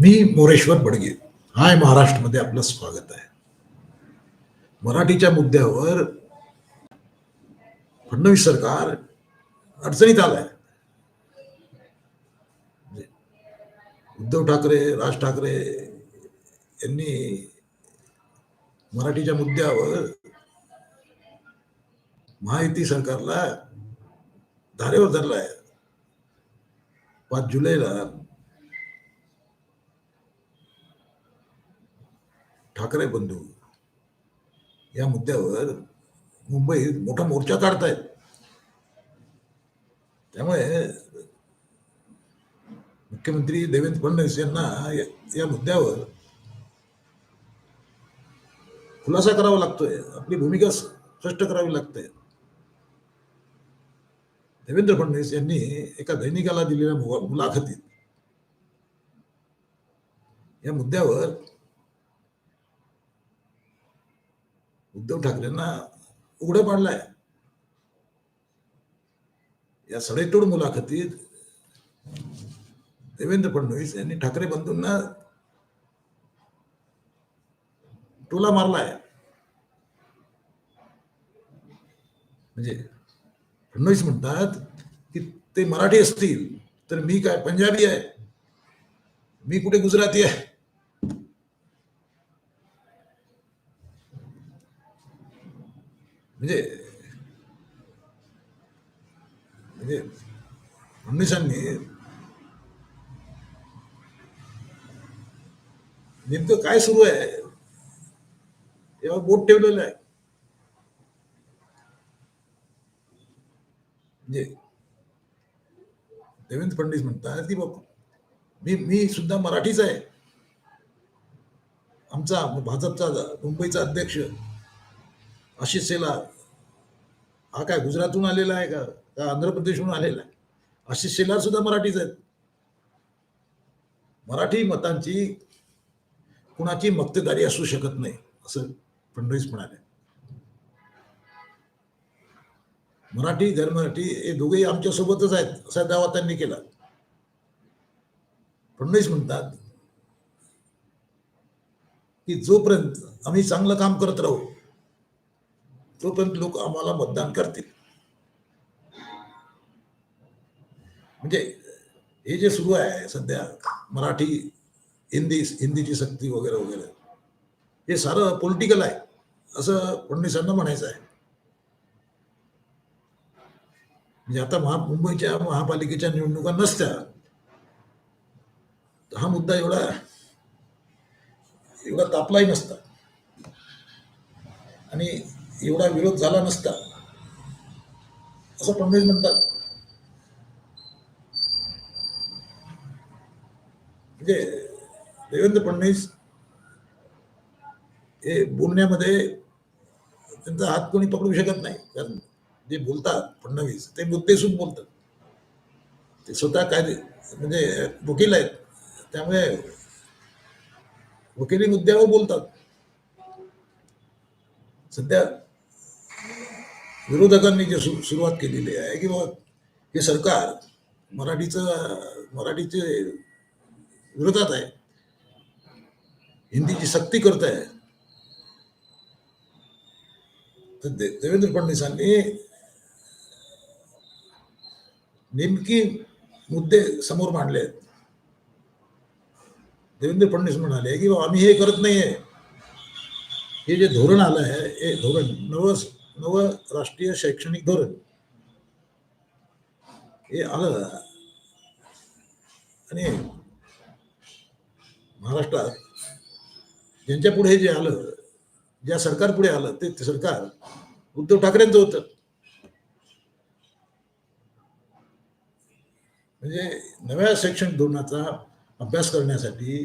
मी मोरेश्वर बडगे. हाय महाराष्ट्रमध्ये आपलं स्वागत आहे. मराठीच्या मुद्द्यावर फडणवीस सरकार अडचणीत आलंय. म्हणजे उद्धव ठाकरे राज ठाकरे यांनी मराठीच्या मुद्द्यावर महायुती सरकारला धारेवर धरलाय. पाच जुलैला ठाकरे बंधू या मुद्द्यावर मुंबईत मोठा मोर्चा काढतायत. त्यामुळे मुख्यमंत्री देवेंद्र फडणवीस यांना या- मुद्द्यावर खुलासा करावा लागतोय. आपली भूमिका स्पष्ट करावी लागते. देवेंद्र फडणवीस यांनी एका दैनिकाला दिलेल्या मुलाखतीत या मुद्द्यावर उद्धव ठाकरेंना उघडं पाडलाय. या सडेतोड मुलाखतीत देवेंद्र फडणवीस यांनी ठाकरे बंधूंना टोला मारलाय. म्हणजे फडणवीस म्हणतात की ते मराठी असतील तर मी काय पंजाबी आहे? मी कुठे गुजराती आहे? म्हणजे म्हणजे फडणवीसांनी नेमकं काय सुरू आहे? यावर बोट ठेवलेलं आहे. म्हणजे देवेंद्र फडणवीस म्हणतात की बाबा मी मी सुद्धा मराठीच आहे. आमचा भाजपचा मुंबईचा अध्यक्ष अशी सेला हा काय गुजरातहून आलेला आहे का? का आंध्र प्रदेशहून आलेला आहे? अशी सेला सुद्धा मराठीच आहेत. मराठी मतांची कुणाची मक्तेदारी असू शकत नाही असं फडणवीस म्हणाले. मराठी धर्मराठी हे दोघेही आमच्या सोबतच आहेत असा दावा त्यांनी केला. फडणवीस म्हणतात की जोपर्यंत आम्ही चांगलं काम करत राहू तोपर्यंत लोक आम्हाला मतदान करतील. म्हणजे हे जे सुरू आहे सध्या मराठी हिंदी हिंदीची सक्ती वगैरे वगैरे हे सारं पॉलिटिकल आहे असं फडणवीसांना म्हणायचं आहे. म्हणजे आता महा मुंबईच्या महापालिकेच्या निवडणुका नसत्या तर हा मुद्दा एवढा एवढा तापलाही नसता. आणि एवढा विरोध झाला नसता. असं पंडित म्हणतात. म्हणजे देवेंद्र फडणवीस हे बोलण्यामध्ये त्यांचा हात कोणी पकडू शकत नाही. कारण जे बोलतात फडणवीस ते मुद्देसून बोलतात. ते स्वतः काय म्हणजे वकील आहेत. त्यामुळे वकिली मुद्द्यावर बोलतात. सध्या विरोधकांनी जे सु सुरुवात केलेली आहे की बाबा हे सरकार मराठीचं मराठीचे विरोधात आहे हिंदीची सक्ती करत आहे तर दे देवेंद्र फडणवीसांनी नेमकी मुद्दे समोर मांडले आहेत. देवेंद्र फडणवीस म्हणाले की आम्ही हे करत नाहीये. हे जे धोरण आलं आहे हे धोरण नवस नवं राष्ट्रीय शैक्षणिक धोरण. हे आलं. आणि महाराष्ट्रात ज्यांच्या पुढे जे आलं ज्या सरकार पुढे आलं ते सरकार उद्धव ठाकरेंचं होतं. म्हणजे नव्या शैक्षणिक धोरणाचा अभ्यास करण्यासाठी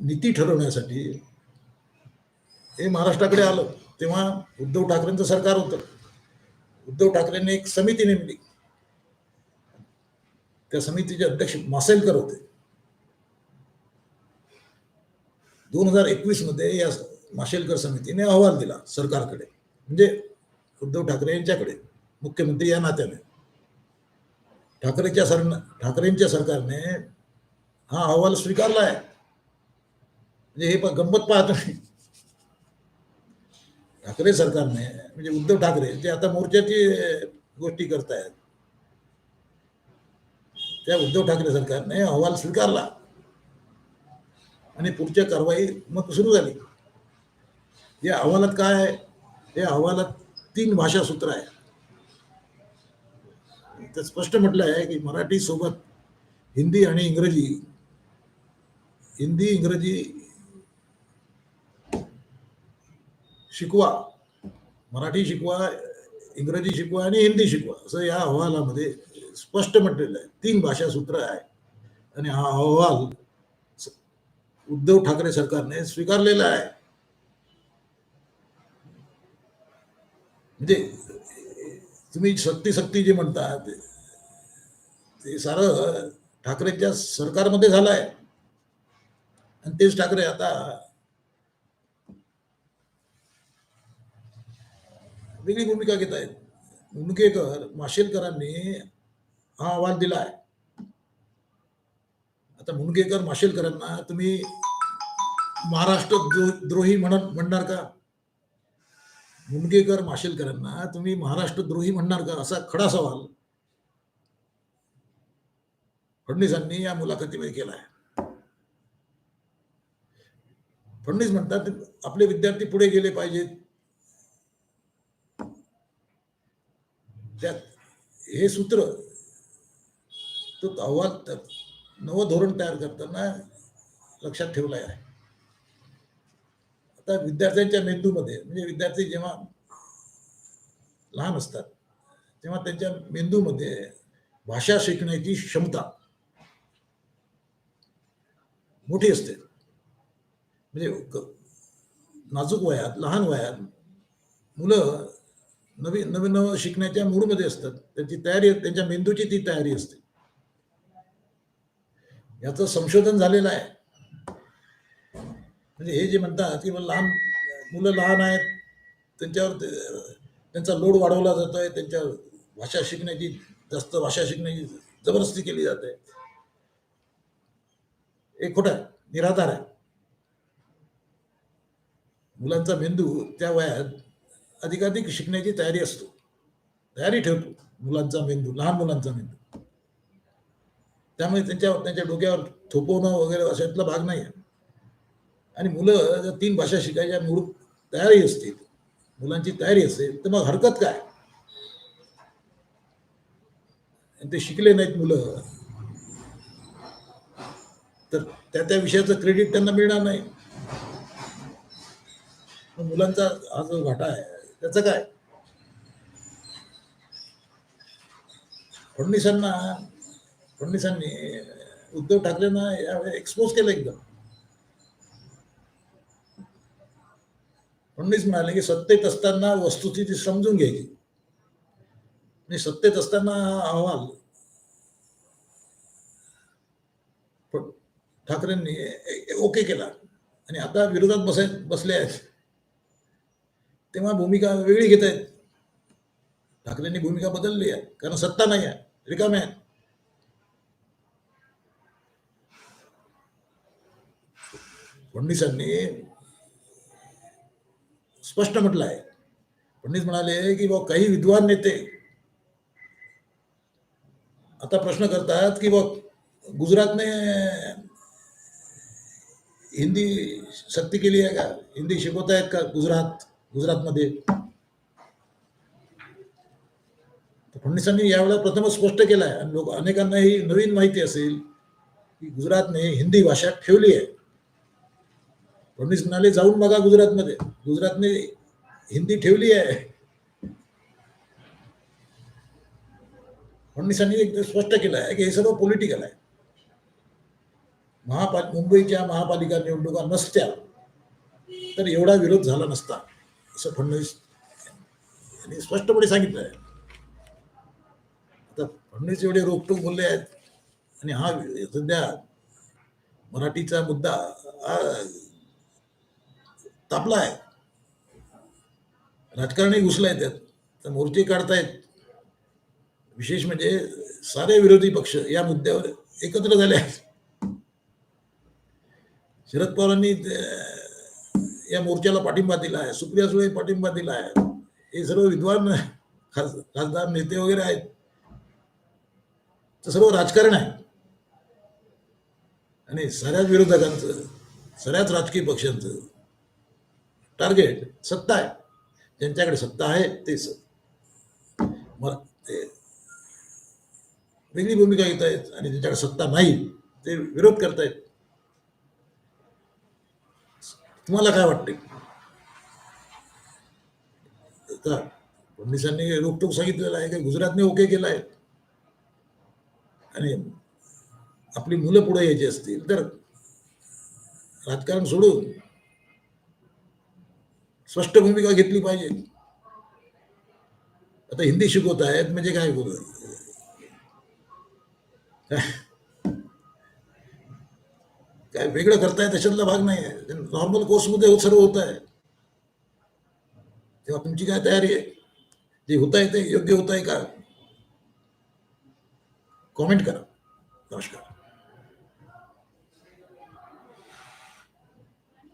नीती ठरवण्यासाठी हे महाराष्ट्राकडे आलं. तेव्हा उद्धव ठाकरेंचं सरकार होतं. उद्धव ठाकरेंनी एक समिती नेमली. त्या समितीचे अध्यक्ष मासेलकर होते. दोन हजार एकवीसमध्ये या माशेलकर समितीने अहवाल दिला सरकारकडे. म्हणजे उद्धव ठाकरे यांच्याकडे मुख्यमंत्री या नात्याने. ठाकरेच्या सर ठाकरेंच्या सरकारने हा अहवाल स्वीकारला आहे म्हणजे हे गंमत पाहतो नाही. ठाकरे सरकारने म्हणजे उद्धव ठाकरे ते आता मोर्चाची गोष्टी करतायत. त्या उद्धव ठाकरे सरकारने अहवाल स्वीकारला. आणि पुढच्या कारवाई मग सुरू झाली. या अहवालात काय आहे? या अहवालात तीन भाषा सूत्र आहे. तर स्पष्ट म्हटलं आहे की मराठी सोबत हिंदी आणि इंग्रजी हिंदी इंग्रजी शिकवा. मराठी शिकवा इंग्रजी शिकवा आणि हिंदी शिकवा. असं या अहवालामध्ये स्पष्ट म्हटलेलं आहे. तीन भाषा सूत्र आहे. आणि हा अहवाल उद्धव ठाकरे सरकारने स्वीकारलेला आहे. म्हणजे तुम्ही सक्ती सक्ती जे म्हणता ते- ते सारं ठाकरेंच्या सरकारमध्ये झालं आहे. आणि तेच ठाकरे आता वेगळी भूमिका घेत आहेत. मुनगेकर माशेलकरांनी हा अहवाल दिला आहे आता मुनगेकर माशेलकरांना तुम्ही महाराष्ट्र द्रोही म्हणत म्हणणार का? मुनगेकर माशेलकरांना तुम्ही महाराष्ट्र द्रोही म्हणणार का? असा खडा सवाल फडणवीसांनी या मुलाखतीमध्ये केला आहे फडणवीस म्हणतात आपले विद्यार्थी पुढे गेले पाहिजेत. त्यात हे सूत्र तो अहवाल नवं धोरण तयार करताना लक्षात ठेवलं आहे. आता विद्यार्थ्यांच्या मेंदूमध्ये म्हणजे विद्यार्थी जेव्हा लहान असतात तेव्हा त्यांच्या मेंदूमध्ये भाषा शिकण्याची क्षमता मोठी असते. म्हणजे नाजूक वयात लहान वयात मुलं नवीन नवीन नवं शिकण्याच्या मूडमध्ये असतात. त्यांची तयारी त्यांच्या मेंदूची ती तयारी असते. याचं संशोधन झालेलं आहे. म्हणजे हे जे म्हणतात की लहान मुलं लहान आहेत त्यांच्यावर त्यांचा लोड वाढवला जातोय त्यांच्या भाषा शिकण्याची जास्त भाषा शिकण्याची जबरदस्ती केली जाते. हे खोटं आहे निराधार आहे. मुलांचा मेंदू त्या वयात अधिकाधिक शिकण्याची तयारी असतो. तयारी ठेवतो. मुलांचा मेंदू लहान मुलांचा मेंदू. त्यामुळे त्यांच्या त्यांच्या डोक्यावर थोपवणं वगैरे अशातला भाग नाही आहे आणि मुलं जर तीन भाषा शिकायच्या मूळ तयारी असतील मुलांची तयारी असेल तर मग हरकत काय? आणि ते शिकले नाहीत मुलं तर त्या त्या विषयाचं क्रेडिट त्यांना मिळणार नाही. मुलांचा हा जो घाटा आहे त्याचं काय? फडणवीसांना फडणवीसांनी उद्धव ठाकरेंना यावेळी एक्सपोज केलं एकदम. फडणवीस म्हणाले की सत्तेत असताना वस्तुस्थिती समजून घ्यायची. आणि सत्तेत असताना हा अहवाल ठाकरेंनी ओके केला. आणि आता विरोधात बसाय बसले आहेत. तेव्हा भूमिका वेगळी घेत आहेत ठाकरेंनी भूमिका बदलली आहे कारण सत्ता नाही आहे रिकाम्या आहे. फडणवीसांनी स्पष्ट म्हटलं आहे. फडणवीस म्हणाले की बा काही विद्वान नेते आता प्रश्न करतात की बा गुजरातने हिंदी सक्ती केली आहे का? हिंदी शिकवत आहेत का गुजरात? गुजरातमध्ये. फडणवीसांनी यावेळेला प्रथमच स्पष्ट केलं आहे आणि लोक अनेकांना ही नवीन माहिती असेल की गुजरातने हिंदी भाषा ठेवली आहे. फडणवीस म्हणाले जाऊन बघा गुजरातमध्ये. गुजरातने हिंदी ठेवली आहे. फडणवीसांनी एक स्पष्ट केलं आहे की हे सर्व पॉलिटिकल आहे. महापाल मुंबईच्या महापालिका निवडणुका नसत्या तर एवढा विरोध झाला नसता. असं फडणवीस यांनी स्पष्टपणे सांगितलं आहे. आता फडणवीस एवढे रोखटोक बोलले आहेत आणि हा सध्या मराठीचा मुद्दा तापला आहे. राजकारणी घुसलाय त्यात. तर मोर्चे काढतायत. विशेष म्हणजे सारे विरोधी पक्ष या मुद्द्यावर एकत्र झाले आहेत. शरद पवारांनी या मोर्चाला पाठिंबा दिला आहे. सुप्रिया सुळे पाठिंबा दिला आहे. हे सर्व विद्वान खास खासदार नेते वगैरे आहेत. ते सर्व राजकारण आहे. आणि सगळ्याच विरोधकांचं सगळ्याच राजकीय पक्षांचं टार्गेट सत्ता आहे. ज्यांच्याकडे सत्ता आहे ते वेगळी भूमिका घेत आहेत आणि ज्यांच्याकडे सत्ता नाही ते विरोध करतायत. तुम्हाला काय वाटते का फडणवीसांनी रोखटोक सांगितलेलं आहे की गुजरातने ओके केलं आहे. आणि आपली मुलं पुढे यायची असतील तर राजकारण सोडून स्पष्ट भूमिका घेतली पाहिजे. आता हिंदी शिकवत आहेत म्हणजे काय बोल? काय वेगळं करताय त्याच्यातला भाग नाही आहे नॉर्मल कोर्समध्ये सर्व होत आहे तेव्हा तुमची काय तयारी आहे जे होत आहे ते योग्य होत आहे का कॉमेंट करा। नमस्कार।